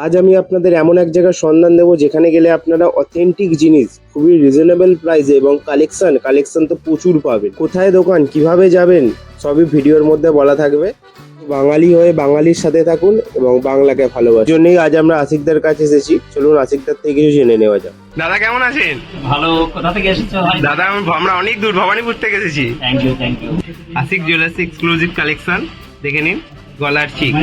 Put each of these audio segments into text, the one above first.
আজ আমি আপনাদের এমন এক জায়গার সন্ধান দেবো যেখানে গেলে আপনারা অথেন্টিক জিনিস খুবই রিজনেবল প্রাইসে এবং কালেকশন কালেকশন তো প্রচুর পাবেন। কোথায় দোকান কীভাবে যাবেন সবই ভিডিওর মধ্যে বলা থাকবে। বাঙালি হয়ে বাঙালির সাথে থাকুন এবং বাংলাকে ভালোবাসুন। জন্যই আজ আমরা আশিকদার কাছে এসেছি। চলুন আশিকদার থেকে কিছু জেনে নেওয়া যাক। দাদা কেমন আছেন? ভালো। কোথা থেকে এসেছ? ভাই দাদা আমি- আমরা অনেক দূর ভবানীপুর থেকে এসেছি। Thank you thank you Ashik jewellers exclusive collection দেখে নিন। গলার চিক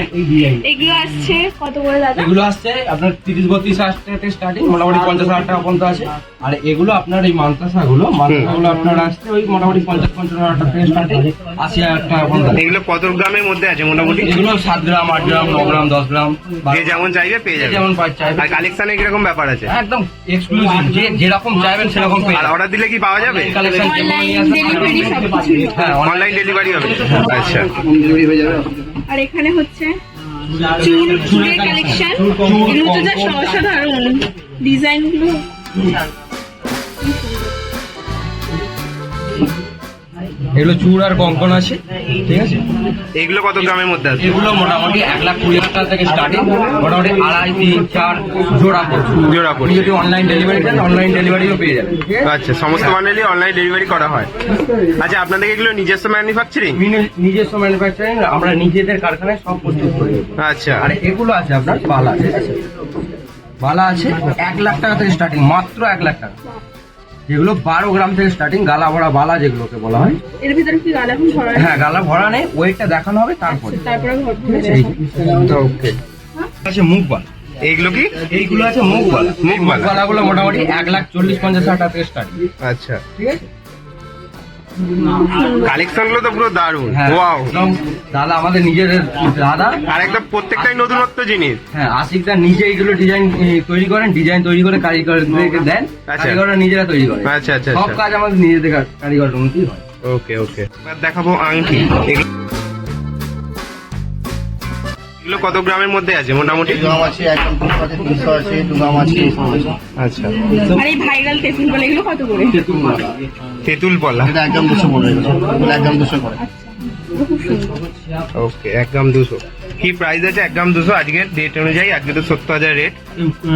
এগুলো আসছে কত করে দাদা? এগুলো আসছে আপনার তিরিশ বত্রিশ হাজার টাকা থেকে স্টার্টিং মোটামুটি পঞ্চাশ হাজার টাকা পর্যন্ত আছে। আর এগুলো আপনার এই মান্তাসাগুলো মান্তাসাগুলো আপনার আসছে ওই মোটামুটি পঞ্চাশ পঞ্চাশ হাজার টাকা থেকে স্টার্টিং আশি হাজার টাকা পর্যন্ত এগুলো কত গ্রামের মধ্যে আছে মোটামুটি? এগুলো সাত গ্রাম আট গ্রাম ন গ্রাম দশ গ্রাম। যে যেমন চাইবে পেয়ে যাবে। যেমন চাইবে। আর কালেকশনে কীরকম ব্যাপার আছে? একদম এক্সক্লুসিভ যে যেরকম চাইবেন সেরকম পেয়ে আর অর্ডার দিলে কি পাওয়া যাবে? কালেকশন। হ্যাঁ অনলাইন ডেলিভারি হবে। আচ্ছা। আর এখানে হচ্ছে চুল চুলের কালেকশন এগুলো তো যা অসাধারণ ডিজাইন এগুলো চূড় আর কঙ্কন আছে ঠিক আছে? এগুলো কত গ্রামের মধ্যে আছে? এগুলো মোটামুটি এক লাখ কুড়ি হাজার টাকা থেকে স্টার্টিং মোটামুটি আড়াই তিন চার জোড়া জোড়া আপনি যদি অনলাইন ডেলিভারি চান অনলাইন ডেলিভারিও পেয়ে যাবেন আছে আচ্ছা সমস্ত বান্ডেলই অনলাইন ডেলিভারি করা হয়। আচ্ছা আপনাদের এগুলো নিজস্ব ম্যানুফ্যাকচারিং নিজস্ব ম্যানুফ্যাকচারিং আমরা নিজেদের কারখানায় সব প্রস্তুত করি। আচ্ছা। আর এগুলো আছে আপনার বালা ঠিক আছে? বালা আছে এক লাখ টাকা থেকে স্টার্টিং মাত্র এক লাখ টাকা। যেগুলো বারো গ্রাম থেকে স্টার্টিং গালা ভরা বালা যেগুলোকে বলা হয়। এর ভিতরে কি গালা এখন ভরা হ্যাঁ গালা ভরা নেই ওয়েটটা দেখানো হবে তারপর। তারপরে। ওকে আছে মুখ বালা এইগুলো কি? এইগুলো আছে মুখ বালা মুখ বালা। বালাগুলো মোটামুটি এক লাখ চল্লিশ পঞ্চাশ হাজার টাকা থেকে স্টার্টিং আচ্ছা। ঠিক আছে? কালেকশনগুলো তো পুরো দারুণ। হ্যাঁ। ওয়াও। দাদা আমাদের নিজের দাদা। আর একদম প্রত্যেকটাই নতুনত্ব জিনিস। হ্যাঁ আশিকদা নিজে এইগুলো ডিজাইন তৈরি করেন ডিজাইন তৈরি করে কারিগরদেরকে দেন আচ্ছা। কারিগররা নিজেরা তৈরি করে। আচ্ছা আচ্ছা সব আচ্ছা। কাজ আমাদের নিজেদের কারিগর উন্নতি হয়। ওকে ওকে। দেখাবো আংটি। এগুলো- কত গ্রামের মধ্যে আছে মোটামুটি? গ্রাম আছে একদম দুশো আছে তিনশো আছে দু গ্রাম আছে। আচ্ছা। আর এই ভাইরাল তেঁতুল বলে এগুলো কত করে? তেঁতুল পলা এটা একদম দুশো পড়বে একদম দুশো করে। ওকে একদম দুশো। কি প্রাইস আছে? এক গ্রাম দুশো। আজকের ডেট অনুযায়ী আজকে তো সত্তর হাজার রেট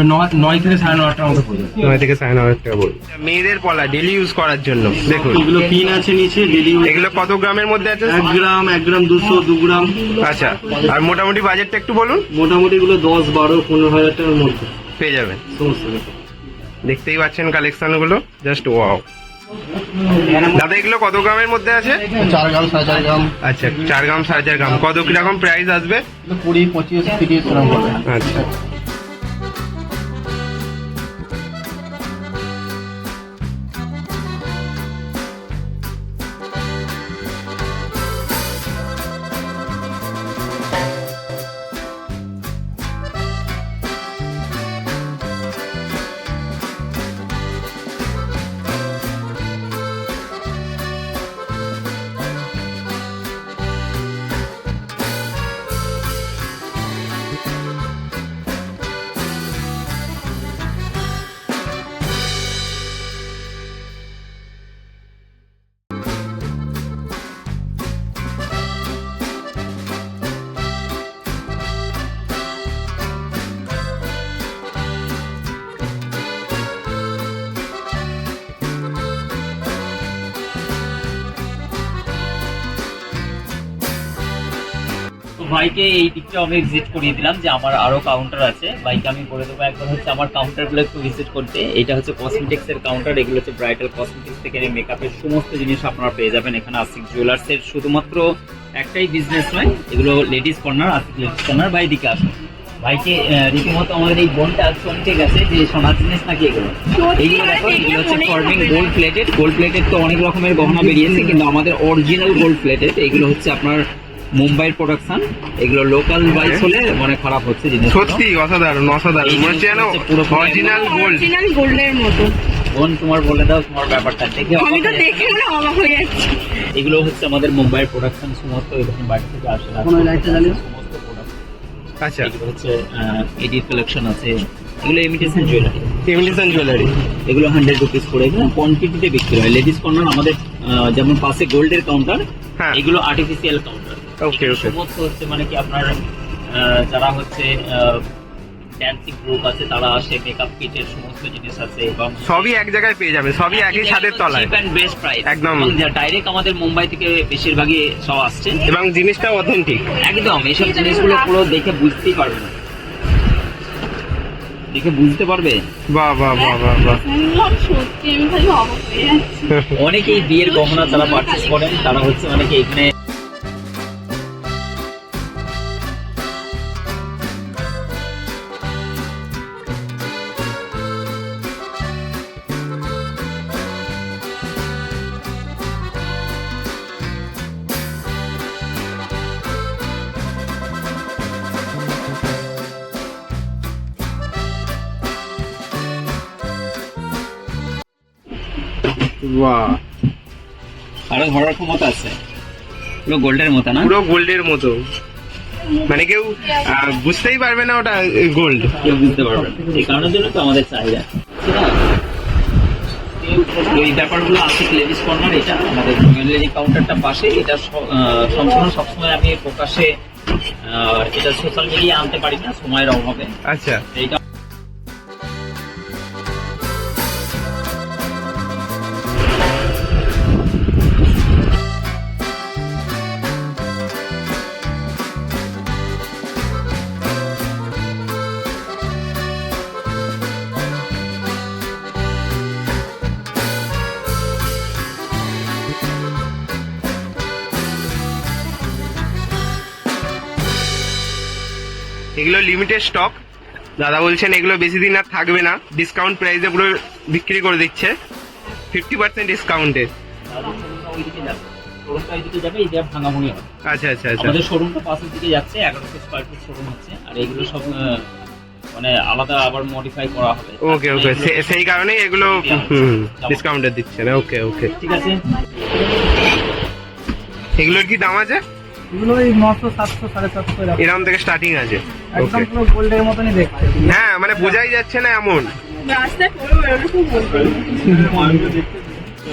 নয়- নয় থেকে সাড়ে নয় টাকার মতো পড়ে নয় থেকে সাড়ে নয় হাজার টাকা বলুন মেয়েদের পলা ডেলি ইউজ করার জন্য। দেখুন। এগুলো পিন আছে নিচে ডেলি এগুলো কত গ্রামের মধ্যে আছে? এক গ্রাম এক গ্রাম দুশো দু গ্রাম। আচ্ছা। আর মোটামুটি বাজেটটা একটু বলুন। মোটামুটি এগুলো দশ বারো পনেরো হাজার টাকার মধ্যে। পেয়ে যাবেন। সমস্ত দেখতেই পাচ্ছেন কালেকশনগুলো জাস্ট ওয়াও দাদা এগুলো কত গ্রামের মধ্যে আছে? চার গ্রাম সাড়ে চার গ্রাম। আচ্ছা চার গ্রাম সাড়ে চার গ্রাম। কত কীরকম প্রাইস আসবে? কুড়ি পঁচিশ তিরিশ গ্রাম আচ্ছা। ভাইকে এই দিকটা আমি ভিজিট করিয়ে দিলাম যে আমার আরও কাউন্টার আছে। ভাইকে আমি বলে দেবো একবার হচ্ছে আমার কাউন্টারগুলো একটু ভিজিট করতে। এটা হচ্ছে কসমেটিক্স এর কাউন্টার এগুলো হচ্ছে ব্রাইডাল কসমেটিক্স থেকে মেকআপের সমস্ত জিনিস আপনারা পেয়ে যাবেন এখানে আসিক জুয়েলার্স এর। শুধুমাত্র একটাই বিজনেস নয় এগুলো ladies corner Ashik ladies corner ভাই দিকে আসুন। ভাইকে রীতিমতো আমাদের এই বোনটা চমকে গেছে যে সোনার জিনিস নাকি এগুলো। এইগুলো দেখো এগুলো হচ্ছে forming gold plated gold plated তো অনেক রকমের গহনা বেরিয়েছে কিন্তু আমাদের অরিজিনাল গোল্ড প্লেটেড এগুলো হচ্ছে আপনার মুম্বাইয়ের প্রোডাকশন এগুলো লোকাল বাইস হলে মানে খারাপ হচ্ছে জিনিস সত্যি অসাধারণ অসাধারণ। মনে হচ্ছে যেন অরিজিনাল গোল্ড অরিজিনাল গোল্ডের মতো। বোন তোমার বলে দাও তোমার ব্যাপারটা দেখে আমি তো দেখে মানে অবাক হয়ে যাচ্ছি। এগুলো হচ্ছে আমাদের মুম্বাইয়ের প্রোডাকশন সমস্ত এখানে বাড়ি থেকে আসে ওই লাইটটা জ্বালিয়ে আচ্ছা। এগুলো হচ্ছে এডিট কালেকশন আছে। এগুলো ইমিটেশন জুয়েলারি ইমিটেশন জুয়েলারি এগুলো হান্ড্রেড রুপিস করে এগুলো কোয়ান্টিটিতে বিক্রি হয়। লেডিস কর্নার আমাদের যেমন পাশে গোল্ডের কাউন্টার হ্যাঁ। এগুলো আর্টিফিশিয়াল কাউন্টার ওকে ওকে সমস্ত হচ্ছে মানে কি আপনার আহ, যারা হচ্ছে আহ, ড্যান্সিং গ্রুপ আছে তারা আসে মেকআপ কিটের সমস্ত জিনিস আছে এবং সবই এক জায়গায় পেয়ে যাবে সবই একই ছাদের তলায়। চিপ অ্যান্ড বেস্ট প্রাইস একদম। ডাইরেক্ট আমাদের মুম্বাই থেকে বেশিরভাগই সব আসছে। এবং জিনিসটা অথেন্টিক একদম এইসব জিনিসগুলো পুরো দেখে বুঝতেই পারবে না। দেখে বুঝতে পারবে? বাহ বাহ বাহ বাহ বাহ। হয়ে অনেকেই বিয়ের গহনা যারা পারচেস করেন তারা হচ্ছে অনেকে এখানে বাহ। আরও ধরার ক্ষমতা আছে। পুরো গোল্ডের মতো না? পুরো গোল্ডের মতো। মানে কেউ বুঝতেই পারবে না ওটা গোল্ড। কেউ বুঝতে পারবে না। এই কারণের জন্য তো আমাদের চাহিদা? এই ব্যাপারগুলো আছে লেডিস কর্নার? এটা আমাদের জুয়েলারি কাউন্টারটা পাশে। এটা সম্পূর্ণ সবসময় আমি প্রকাশে এটা সোশ্যাল মিডিয়া আনতে পারি না। সময়ের অভাবে। আচ্ছা। এইটা এগুলো লিমিটেড স্টক দাদা বলছেন এগুলো বেশি দিন আর থাকবে না। ডিসকাউন্ট প্রাইসে পুরো বিক্রি করে দিচ্ছে। ফিফটি পার্সেন্ট ডিসকাউন্টে শোরুমটা ওইদিকে যাবে শোরুমটা ওইদিকে যাবে এই যে ভাঙাভুঙি হবে আচ্ছা আচ্ছা আচ্ছা। আমাদের শোরুমটা পাশের দিকে যাচ্ছে এগারোশো স্কোয়ার ফিট শোরুম হচ্ছে। আর এগুলো সব মানে আলাদা আবার মডিফাই করা হবে। ওকে ওকে সেই কারণেই এগুলো ডিসকাউন্টে দিচ্ছেন ওকে ওকে ঠিক আছে? এগুলোর কি দাম আছে? এগুলো ওই নশো সাতশো সাড়ে সাতশো এরকম। থেকে স্টার্টিং আছে। একদম পুরো গোল্ডের মতনই দেখতে হ্যাঁ মানে বোঝাই যাচ্ছে না এমন।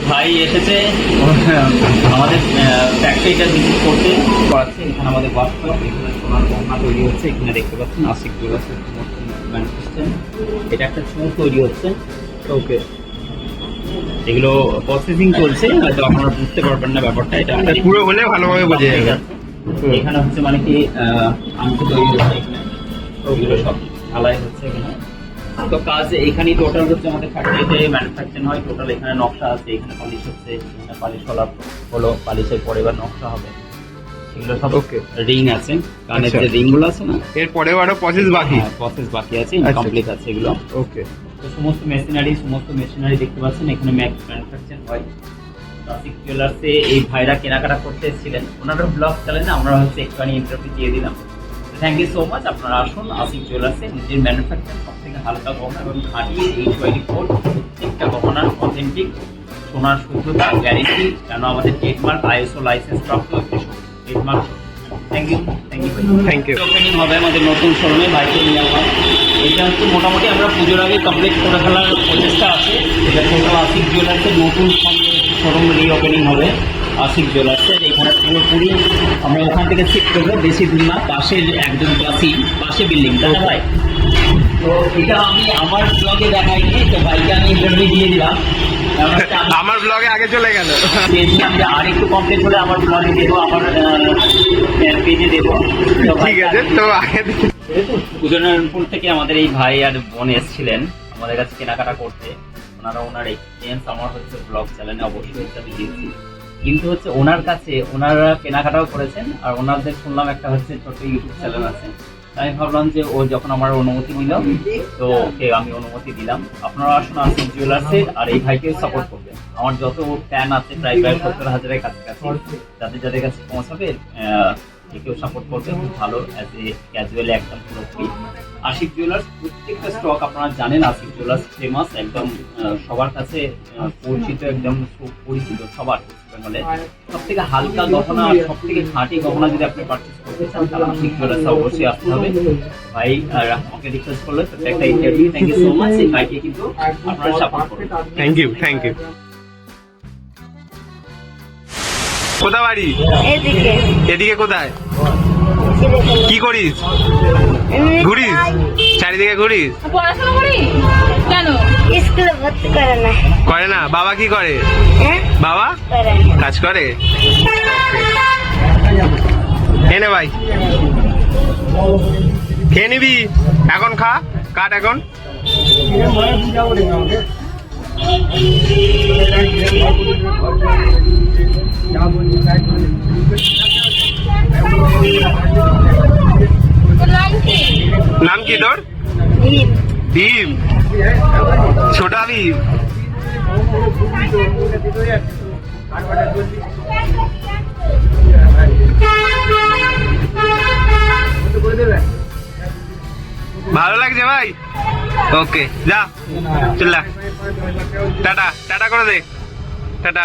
ভাই এসেছে। আমাদের ফ্যাক্টরিটা ভিজিট করতে করাচ্ছে। এখানে আমাদের ওয়ার্কশপ এখানে সোনার গহনা তৈরি হচ্ছে। এখানে দেখতে পাচ্ছেন আশিক জুয়েলার্সের সমস্ত এটা একটা চুল তৈরি হচ্ছে। ওকে। এগুলো প্রসেসিং চলছে। হয়তো আপনারা বুঝতে পারবেন না ব্যাপারটা। এটা পুরো হলে ভালোভাবে বোঝা যাবে। এখানে হচ্ছে মানে কি আংটি তৈরি হচ্ছে এখানে। ওগুলো সব হচ্ছে এখানে। তো কাজ এখানেই টোটাল হচ্ছে আমাদের ফ্যাক্টরিতে ম্যানুফ্যাকচার হয় টোটাল এখানে নকশা আছে এখানে পালিশ হচ্ছে এখানে পালিশ হলা হলো পালিশের পরে এবার নকশা হবে। এগুলো সব. রিং আছে কানের আচ্ছা। যে রিংগুলো আছে না? এর পরেও আরও প্রসেস বাকি? প্রসেস বাকি আছে আচ্ছা। ইনকমপ্লিট আছে এগুলো। ওকে তো সমস্ত মেশিনারি সমস্ত মেশিনারি দেখতে পাচ্ছেন এখানে ম্যানুফ্যাকচার হয়। ট্রাফিক জুয়েলার্সে এই ভাইরা কেনাকাটা করতে এসেছিলেন। ওনারা ব্লগ চালেন না আমরা হচ্ছে একটুখানি ইন্টারভিউ দিয়ে দিলাম। থ্যাংক ইউ সো মাচ আপনারা আসুন আসিক জুয়েলার্সে নিজের ম্যানুফ্যাকচার সব থেকে হালকা গহনা এবং খাঁটি এই টোয়েন্টি ফোর প্রত্যেকটা গহনার অথেন্টিক সোনার শুদ্ধতা গ্যারেন্টি কেন আমাদের ট্রেডমার্ক আইএসও লাইসেন্স প্রাপ্ত একটি trademark thank you thank you Thank you. Opening হবে আমাদের নতুন শোরুমে বাইকে নিয়ে আমার এটা হচ্ছে মোটামুটি আমরা পুজোর আগে কমপ্লিট করে ফেলার প্রচেষ্টা আছে। এটা টোটাল আশিক জুয়েলার্সের নতুন শোরুম রিওপেনিং হবে আশিক জুয়েলার্সের এখানে পুরোপুরি আমরা ওখান থেকে শিফট করব। বেশি দূর না পাশের একদম পাশেই পাশে বিল্ডিং ভাই? তো এটা আমি আমার ব্লগে দেখাইনি তো ভাইকে আমি ইন্টারভিউ দিয়ে দিলাম। আমি আমার ব্লগে আগে চলে গেল। যে আর একটু কমপ্লিট হলে আমার ব্লগে দেবো আমার পেজে দেবো। ঠিক আছে তো আগে উদয়নারায়ণপুর থেকে আমাদের এই ভাই আর বোন এসেছিলেন আমাদের কাছে কেনাকাটা করতে ওনারা ওনার এক্সপিরিয়েন্স আমার হচ্ছে ব্লগ চ্যানেলে অবশ্যই আমি দিয়েছি কিন্তু হচ্ছে ওনার কাছে, ওনারা কেনাকাটাও করেছেন, আর ওনাদের শুনলাম একটা হচ্ছে ছোট ইউটিউব চ্যানেল আছে। আমি ভাবলাম যে ও যখন আমার অনুমতি নিল, তো ওকে আমি অনুমতি দিলাম। আপনারা আসুন আসুন জুয়েলার্সের আর এই ভাইকেও সাপোর্ট করবেন। আমার যত ফ্যান আছে, প্রায় প্রায় সত্তর হাজারের কাছাকাছি, যাদের যাদের কাছে পৌঁছাবে কেউ সাপোর্ট করবে খুব ভালো অ্যাজ এ ক্যাজুয়ালি একদম পুরোপুরি আশিক জুয়েলার্স প্রত্যেকটা স্টক আপনারা জানেন আশিক জুয়েলার্স ফেমাস একদম সবার কাছে পরিচিত একদম পরিচিত সবার বেঙ্গলে। সব থেকে হালকা গহনা আর সব থেকে খাঁটি গহনা যদি আপনি পারচেস করতে চান তাহলে আশিক জুয়েলার্স অবশ্যই আসতে হবে। ভাই আর আমাকে রিকোয়েস্ট করল তো একটা interview thank you so much এই ভাইকে কিন্তু আপনারা সাপোর্ট করবেন থ্যাংক ইউ থ্যাংক ইউ কোথা বাড়ি? এদিকে। এদিকে কোথায়? কি করিস? ঘুরিস? চারিদিকে ঘুরিস? পড়াশোনা করি কেন? স্কুলে ভর্তি করে না। করে না? বাবা কি করে? হ্যাঁ? বাবা? কাজ করে? এনে ভাই। খেয়ে নিবি? এখন খা। কাট এখন। নাম কি তোর? ভীম। ছোটা ভীম। ভালো লাগছে ভাই? ওকে যা, চল টাটা টাটা করে দে। টাটা।